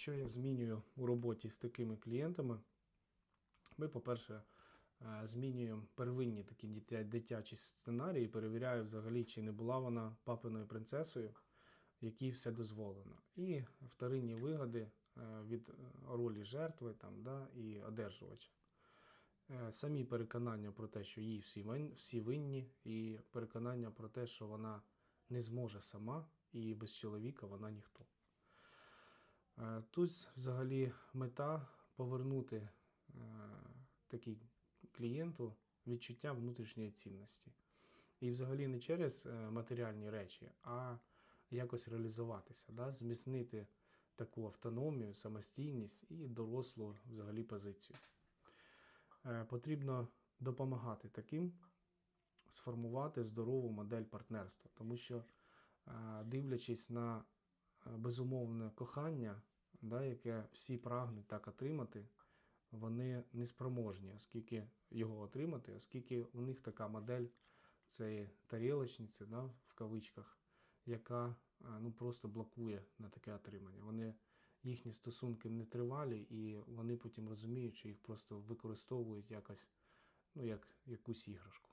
Що я змінюю у роботі з такими клієнтами? Ми, по-перше, е, змінюємо первинні такі дитячі сценарії, перевіряю взагалі, чи не була вона папиною принцесою, якій все дозволено. І вторинні вигоди е, від е, ролі жертви там, да, і одержувача. Самі переконання про те, що їй всі винні, і переконання про те, що вона не зможе сама, і без чоловіка вона ніхто. Е, Тут взагалі мета повернути е, такій клієнту відчуття внутрішньої цінності. І взагалі не через е, матеріальні речі, а якось реалізуватися, да? зміцнити таку автономію, самостійність і дорослу взагалі позицію. Потрібно допомагати таким сформувати здорову модель партнерства, тому що дивлячись на безумовне кохання, да, яке всі прагнуть так отримати, вони не спроможні, оскільки його отримати, оскільки у них така модель цієї тарілочниці, да, в кавичках, яка е, ну, просто блокує на таке отримання. Вони, їхні стосунки не тривалі, і вони потім розуміють, що їх просто використовують якось, ну, як якусь іграшку.